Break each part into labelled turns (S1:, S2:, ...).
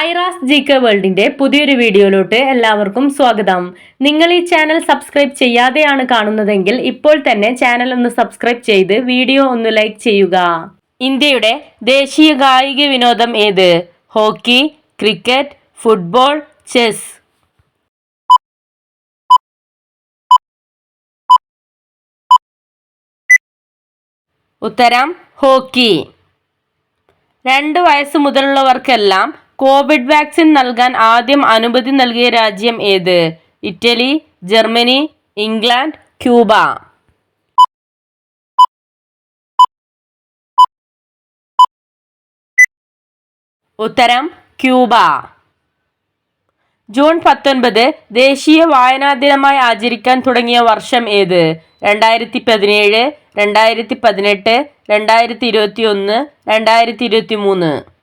S1: Aira's G K വേൾഡിന്റെ പുതിയൊരു വീഡിയോയിലോട്ട് എല്ലാവർക്കും സ്വാഗതം. നിങ്ങൾ ഈ ചാനൽ സബ്സ്ക്രൈബ് ചെയ്യാതെയാണ് കാണുന്നതെങ്കിൽ ഇപ്പോൾ തന്നെ ചാനൽ ഒന്ന് സബ്സ്ക്രൈബ് ചെയ്ത് വീഡിയോ ഒന്ന് ലൈക്ക് ചെയ്യുക. ഇന്ത്യയുടെ ദേശീയ കായിക വിനോദം ഏത്? Hockey cricket football chess. ഉത്തരം ഹോക്കി. രണ്ട് വയസ്സ് മുതലുള്ളവർക്കെല്ലാം കോവിഡ് വാക്സിൻ നൽകാൻ ആദ്യം അനുമതി നൽകിയ രാജ്യം ഏത്? Italy Germany England Cuba. ഉത്തരം ക്യൂബ. ജൂൺ പത്തൊൻപത് ദേശീയ വായനാ ദിനമായി ആചരിക്കാൻ തുടങ്ങിയ വർഷം ഏത്? രണ്ടായിരത്തി പതിനേഴ് രണ്ടായിരത്തി പതിനെട്ട് രണ്ടായിരത്തി ഇരുപത്തി ഒന്ന് രണ്ടായിരത്തി ഇരുപത്തി മൂന്ന്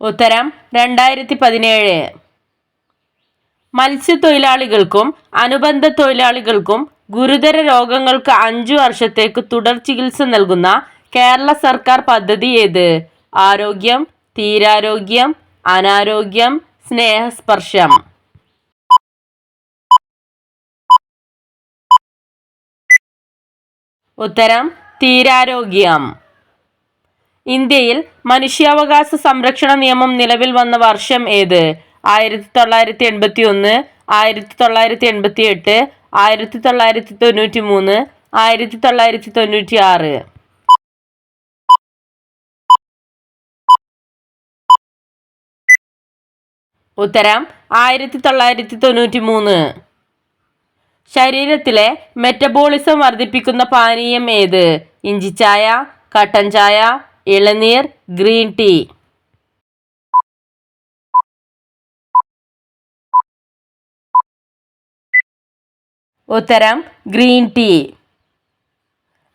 S1: ഉത്തരം രണ്ടായിരത്തി പതിനേഴ് മത്സ്യത്തൊഴിലാളികൾക്കും അനുബന്ധ തൊഴിലാളികൾക്കും ഗുരുതര രോഗങ്ങൾക്ക് അഞ്ചു വർഷത്തേക്ക് തുടർ ചികിത്സ നൽകുന്ന കേരള സർക്കാർ പദ്ധതി ഏത്? ആരോഗ്യം തീരാരോഗ്യം അനാരോഗ്യം സ്നേഹസ്പർശം. ഉത്തരം തീരാരോഗ്യം. ഇന്ത്യയിൽ മനുഷ്യാവകാശ സംരക്ഷണ നിയമം നിലവിൽ വന്ന വർഷം ഏത്? ആയിരത്തി തൊള്ളായിരത്തി എൺപത്തി ഒന്ന് ആയിരത്തി തൊള്ളായിരത്തി എൺപത്തി എട്ട് ആയിരത്തി തൊള്ളായിരത്തി തൊണ്ണൂറ്റി മൂന്ന് ആയിരത്തി തൊള്ളായിരത്തി തൊണ്ണൂറ്റി ആറ് ഉത്തരം ആയിരത്തി തൊള്ളായിരത്തി തൊണ്ണൂറ്റി മൂന്ന് ശരീരത്തിലെ മെറ്റബോളിസം വർദ്ധിപ്പിക്കുന്ന പാനീയം ഏത്? ഇഞ്ചിച്ചായ കട്ടൻ ചായ ഇളനീർ ഗ്രീൻ ടീ. ഉത്തരം ഗ്രീൻ ടീ.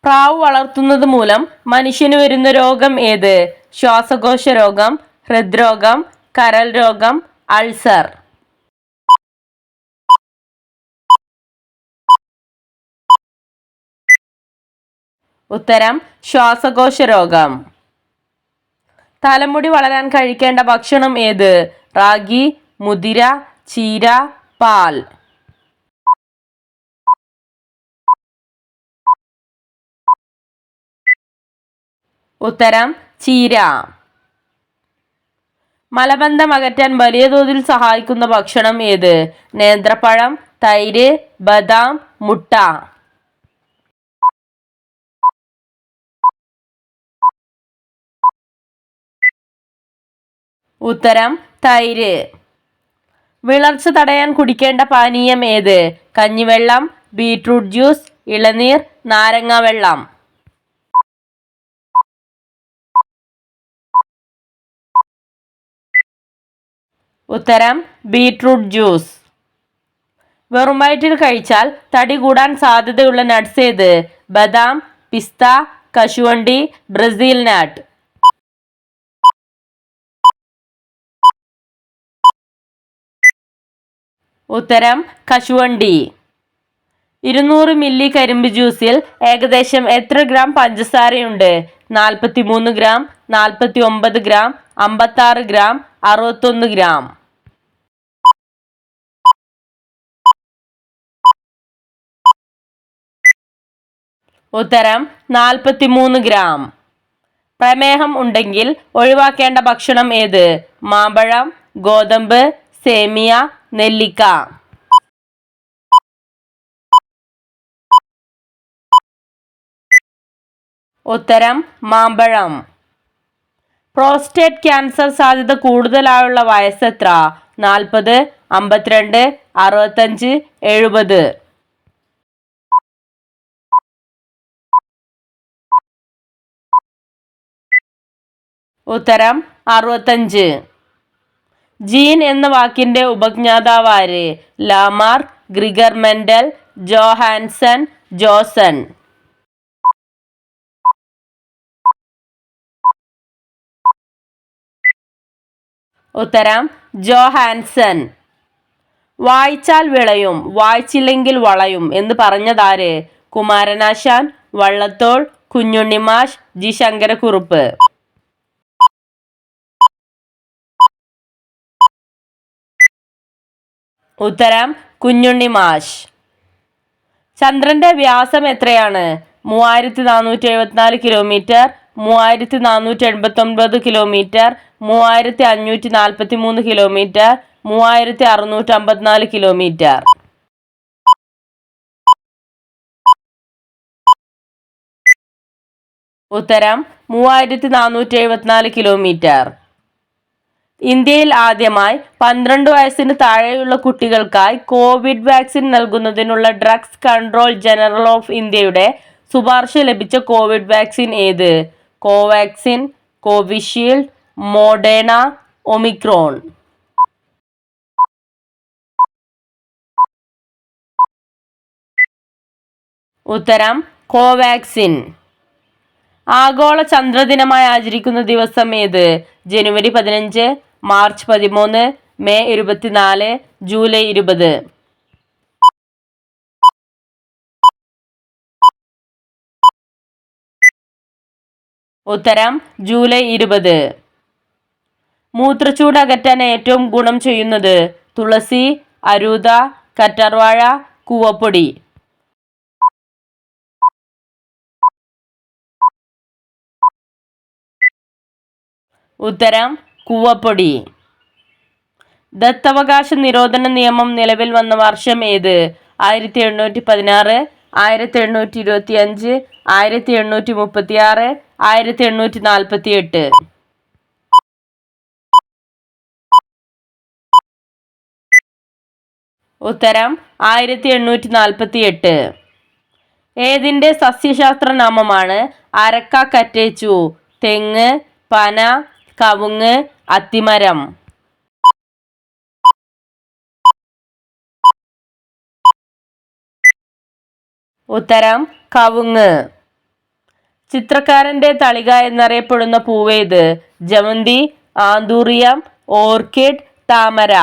S1: പ്രാവ് വളർത്തുന്നത് മൂലം മനുഷ്യന് വരുന്ന രോഗം ഏത്? ശ്വാസകോശ രോഗം ഹൃദ്രോഗം കരൽ രോഗം അൾസർ. ഉത്തരം ശ്വാസകോശ രോഗം. തലമുടി വളരാൻ കഴിക്കേണ്ട ഭക്ഷണം ഏത്? റാഗി മുതിര ചീര പാൽ. ഉത്തരം ചീര. മലബന്ധം അകറ്റാൻ വലിയ തോതിൽ സഹായിക്കുന്ന ഭക്ഷണം ഏത്? നേന്ത്രപ്പഴം തൈര് ബദാം മുട്ട. ഉത്തരം തൈര്. വിളർച്ച തടയാൻ കുടിക്കേണ്ട പാനീയം ഏത്? കഞ്ഞിവെള്ളം ബീട്രൂട്ട് ജ്യൂസ് ഇളനീർ നാരങ്ങ വെള്ളം. ഉത്തരം ബീട്രൂട്ട് ജ്യൂസ്. വെറും വയറ്റിൽ കഴിച്ചാൽ തടി കൂടാൻ സാധ്യതയുള്ള നട്ട്സ് ഏത്? ബദാം പിസ്ത കശുവണ്ടി ബ്രസീൽ നട്ട്. ഉത്തരം കശുവണ്ടി. ഇരുന്നൂറ് മില്ലി കരിമ്പ് ജ്യൂസിൽ ഏകദേശം എത്ര ഗ്രാം പഞ്ചസാരയുണ്ട്? നാൽപ്പത്തി മൂന്ന് ഗ്രാം നാൽപ്പത്തി ഒമ്പത് ഗ്രാം അമ്പത്താറ് ഗ്രാം അറുപത്തൊന്ന് ഗ്രാം. ഉത്തരം നാൽപ്പത്തി മൂന്ന് ഗ്രാം. പ്രമേഹം ഉണ്ടെങ്കിൽ ഒഴിവാക്കേണ്ട ഭക്ഷണം ഏത്? മാമ്പഴം ഗോതമ്പ് സേമിയ നെല്ലിക്ക. ഉത്തരം മാമ്പഴം. പ്രോസ്റ്റേറ്റ് ക്യാൻസർ സാധ്യത കൂടുതലായുള്ള വയസ്സ് എത്ര? നാൽപ്പത് അമ്പത്തിരണ്ട് അറുപത്തഞ്ച് എഴുപത്. ഉത്തരം അറുപത്തഞ്ച്. ജീൻ എന്ന വാക്കിന്റെ ഉപജ്ഞാതാവാര് Lamarck Gregor Mendel Johannsen Joson. ഉത്തരം ജോഹാൻസൺ. വായിച്ചാൽ വിളയും വായിച്ചില്ലെങ്കിൽ വളയും എന്ന് പറഞ്ഞതാര്? കുമാരനാശാൻ വള്ളത്തോൾ കുഞ്ഞുണ്ണിമാഷ് ജി. ശങ്കരക്കുറുപ്പ്. ഉത്തരം കുഞ്ഞുണ്ണി മാഷ്. ചന്ദ്രന്റെ വ്യാസം എത്രയാണ്? മൂവായിരത്തി നാനൂറ്റി എഴുപത്തിനാല് കിലോമീറ്റർ മൂവായിരത്തി നാനൂറ്റി എൺപത്തി ഒൻപത് കിലോമീറ്റർ മൂവായിരത്തി അഞ്ഞൂറ്റി നാൽപ്പത്തി മൂന്ന് കിലോമീറ്റർ മൂവായിരത്തി അറുന്നൂറ്റി അമ്പത്തിനാല് കിലോമീറ്റർ. ഉത്തരം മൂവായിരത്തി നാനൂറ്റി എഴുപത്തിനാല് കിലോമീറ്റർ. ഇന്ത്യയിൽ ആദ്യമായി പന്ത്രണ്ട് വയസ്സിന് താഴെയുള്ള കുട്ടികൾക്കായി കോവിഡ് വാക്സിൻ നൽകുന്നതിനുള്ള ഡ്രഗ്സ് കൺട്രോൾ ജനറൽ ഓഫ് ഇന്ത്യയുടെ ശുപാർശ ലഭിച്ച കോവിഡ് വാക്സിൻ ഏത്? Covaxin Covishield Moderna Omicron. ഉത്തരം കോവാക്സിൻ. ആഗോള ചന്ദ്രദിനമായി ആചരിക്കുന്ന ദിവസം ഏത്? ജനുവരി പതിനഞ്ച് മാർച്ച് പതിമൂന്ന് മെയ് ഇരുപത്തിനാല് ജൂലൈ ഇരുപത്. ഉത്തരം ജൂലൈ ഇരുപത്. മൂത്രച്ചൂട് അകറ്റാൻ ഏറ്റവും ഗുണം ചെയ്യുന്നത് തുളസി അരൂത കറ്റാർവാഴ കൂവപ്പൊടി. ഉത്തരം കൂവപ്പൊടി. ദത്തവകാശ നിരോധന നിയമം നിലവിൽ വന്ന വർഷം ഏത്? ആയിരത്തി എണ്ണൂറ്റി പതിനാറ് ആയിരത്തി എണ്ണൂറ്റി ഇരുപത്തി അഞ്ച് ആയിരത്തി എണ്ണൂറ്റി മുപ്പത്തി ആറ് ആയിരത്തി എണ്ണൂറ്റി നാൽപ്പത്തി എട്ട് ഉത്തരം ആയിരത്തി എണ്ണൂറ്റി നാൽപ്പത്തി എട്ട് ഏതിന്റെ സസ്യശാസ്ത്ര നാമമാണ് അരക്ക കറ്റേച്ചു? തെങ്ങ് പന കവുങ്ങ് അത്തിമരം. ഉത്തരം കവുങ്ങ്. ചിത്രക്കാരന്റെ തളിക എന്നറിയപ്പെടുന്ന പൂവേത് ജമന്തി ആന്തൂറിയം ഓർക്കിഡ് താമര.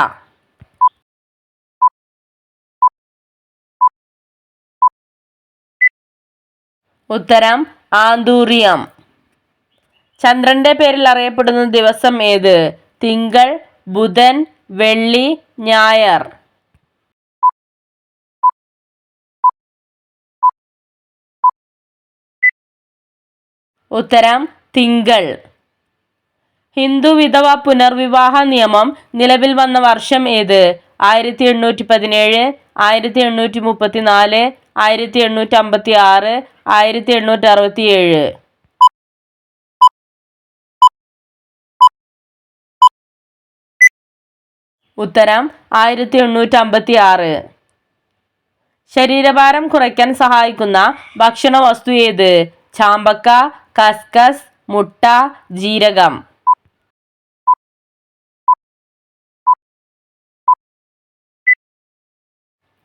S1: ഉത്തരം ആന്തൂറിയം. ചന്ദ്രന്റെ പേരിൽ അറിയപ്പെടുന്ന ദിവസം ഏത്? തിങ്കൾ ബുധൻ വെള്ളി ഞായർ. ഉത്തരം തിങ്കൾ. ഹിന്ദു വിധവ പുനർവിവാഹ നിയമം നിലവിൽ വന്ന വർഷം ഏത്? ആയിരത്തി എണ്ണൂറ്റി പതിനേഴ് ആയിരത്തി എണ്ണൂറ്റി മുപ്പത്തി നാല് ആയിരത്തി എണ്ണൂറ്റി അമ്പത്തി ആറ് ആയിരത്തി എണ്ണൂറ്റി അറുപത്തി ഏഴ് ഉത്തരം ആയിരത്തി എണ്ണൂറ്റി അമ്പത്തി ആറ് ശരീരഭാരം കുറയ്ക്കാൻ സഹായിക്കുന്ന ഭക്ഷണ വസ്തു ഏത്? ചാമ്പക്ക കസ്കസ് മുട്ട ജീരകം.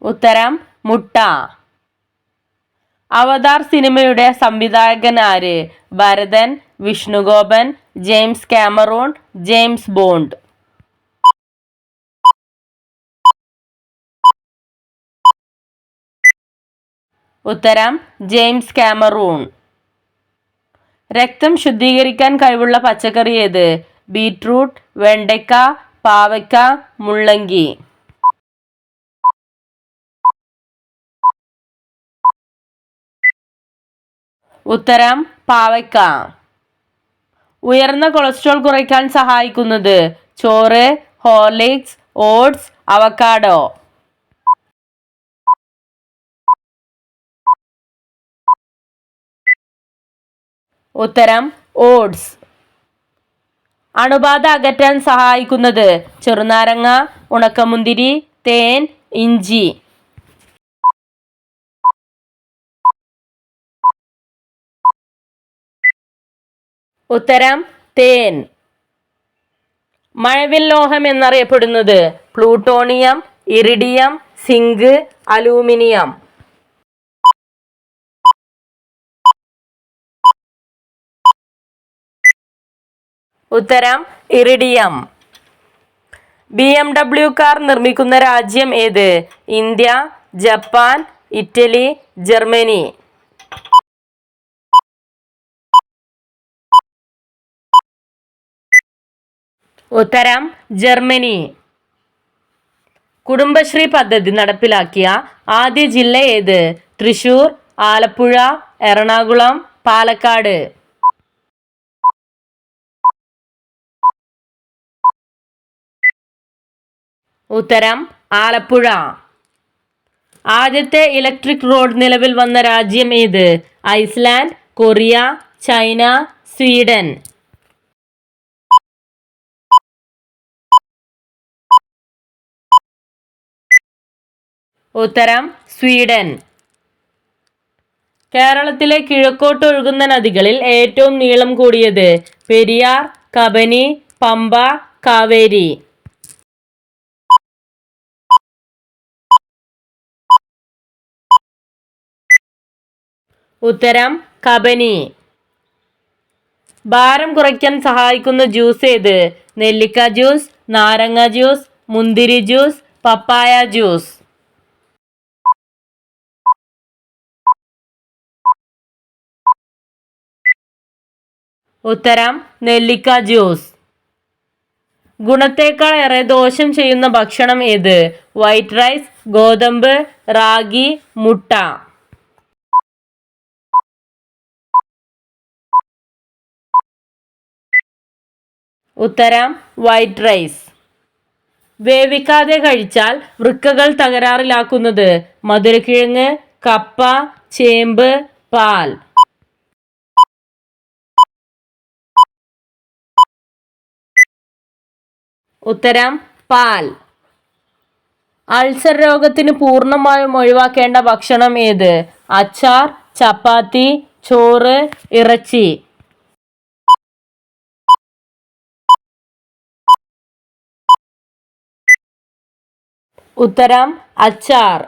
S1: ഉത്തരം മുട്ട. അവതാർ സിനിമയുടെ സംവിധായകൻ ആര്? Bharathan Vishnugopan James Cameron James Bond. ഉത്തരം ജെയിംസ് കാമറൂൺ. രക്തം ശുദ്ധീകരിക്കാൻ കഴിവുള്ള പച്ചക്കറി ഏത്? ബീറ്റ്റൂട്ട് വെണ്ടയ്ക്ക പാവയ്ക്ക മുള്ളങ്കി. ഉത്തരം പാവയ്ക്ക. ഉയർന്ന കൊളസ്ട്രോൾ കുറയ്ക്കാൻ സഹായിക്കുന്നത് ചോറ് ഹോർലിക്സ് ഓട്സ് അവക്കാഡോ. ഉത്തരം ഓട്സ്. അണുബാധ അകറ്റാൻ സഹായിക്കുന്നത് ചെറുനാരങ്ങ ഉണക്കമുന്തിരി തേൻ ഇഞ്ചി. ഉത്തരം തേൻ. മഴവിൽ ലോഹം എന്നറിയപ്പെടുന്നത് പ്ലൂട്ടോണിയം ഇറിഡിയം സിങ്ക് അലൂമിനിയം. ഉത്തരം iridium. B M W car നിർമ്മിക്കുന്ന രാജ്യം ഏത്? India Japan Italy Germany. ഉത്തരം ജർമ്മനി. കുടുംബശ്രീ പദ്ധതി നടപ്പിലാക്കിയ ആദ്യ ജില്ല ഏത്? തൃശൂർ ആലപ്പുഴ എറണാകുളം പാലക്കാട്. ഉത്തരം ആലപ്പുഴ. ആദ്യത്തെ ഇലക്ട്രിക് റോഡ് നിലവിൽ വന്ന രാജ്യം ഏത്? Iceland Korea China Sweden. ഉത്തരം സ്വീഡൻ. കേരളത്തിലെ കിഴക്കോട്ട് ഒഴുകുന്ന നദികളിൽ ഏറ്റവും നീളം കൂടിയത് പെരിയാർ കബനി പമ്പ കാവേരി. ഉത്തരം കബനി. ഭാരം കുറയ്ക്കാൻ സഹായിക്കുന്ന ജ്യൂസ് ഏത്? നെല്ലിക്ക ജ്യൂസ് നാരങ്ങ ജ്യൂസ് മുന്തിരി ജ്യൂസ് പപ്പായ ജ്യൂസ്. ഉത്തരം നെല്ലിക്ക ജ്യൂസ്. ഗുണത്തേക്കാൾ ഏറെ ദോഷം ചെയ്യുന്ന ഭക്ഷണം ഏത്? വൈറ്റ് റൈസ് ഗോതമ്പ് റാഗി മുട്ട. ഉത്തരം വൈറ്റ് റൈസ് വേവിക്കാതെ കഴിച്ചാൽ വൃക്കകൾ തകരാറിലാക്കുന്നത്. മധുരക്കിഴങ്ങ് കപ്പ ചേമ്പ് പാൽ. ഉത്തരം പാൽ. അൾസർ രോഗത്തിന് പൂർണമായും ഒഴിവാക്കേണ്ട ഭക്ഷണം ഏത്? അച്ചാർ ചപ്പാത്തി ചോറ് ഇറച്ചി. ഉത്തരം അച്ചാർ.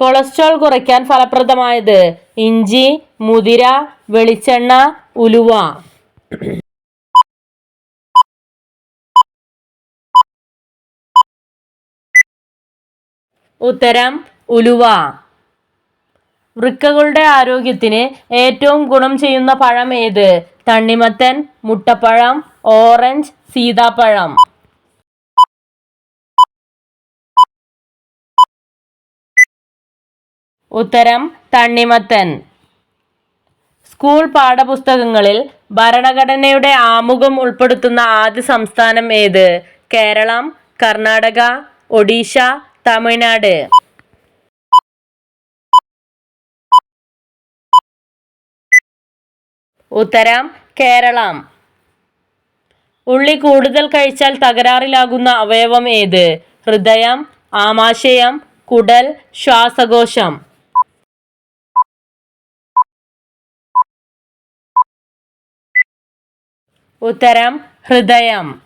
S1: കൊളസ്ട്രോൾ കുറയ്ക്കാൻ ഫലപ്രദമായത് ഇഞ്ചി മുതിര വെളിച്ചെണ്ണ ഉലുവ. ഉത്തരം ഉലുവ. വൃക്കകളുടെ ആരോഗ്യത്തിന് ഏറ്റവും ഗുണം ചെയ്യുന്ന പഴം ഏത്? തണ്ണിമത്തൻ മുട്ടപ്പഴം ഓറഞ്ച് സീതാപ്പഴം. ഉത്തരം തണ്ണിമത്തൻ. സ്കൂൾ പാഠപുസ്തകങ്ങളിൽ ഭരണഘടനയുടെ ആമുഖം ഉൾപ്പെടുത്തുന്ന ആദ്യ സംസ്ഥാനം ഏത്? കേരളം കർണാടക ഒഡീഷ തമിഴ്നാട്. ഉത്തരം കേരളം. ഉള്ളി കൂടുതൽ കഴിച്ചാൽ തകരാറിലാകുന്ന അവയവം ഏത്? ഹൃദയം ആമാശയം കുടൽ ശ്വാസകോശം. ഉത്തരം ഹൃദയം.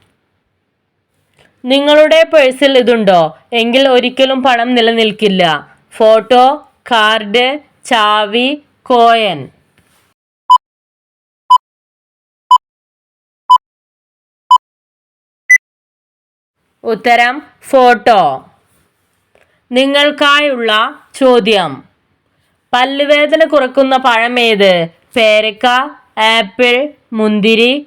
S1: നിങ്ങളുടെ പേഴ്സിൽ ഇതുണ്ടോ? എങ്കിൽ ഒരിക്കലും പണം നിലനിൽക്കില്ല. ഫോട്ടോ കാർഡ് ചാവി കോയൻ. ഉത്തരം ഫോട്ടോ. നിങ്ങൾക്കായുള്ള ചോദ്യം. പല്ലുവേദന കുറക്കുന്ന പഴം ഏത്? പേരക്ക ആപ്പിൾ മുന്തിരി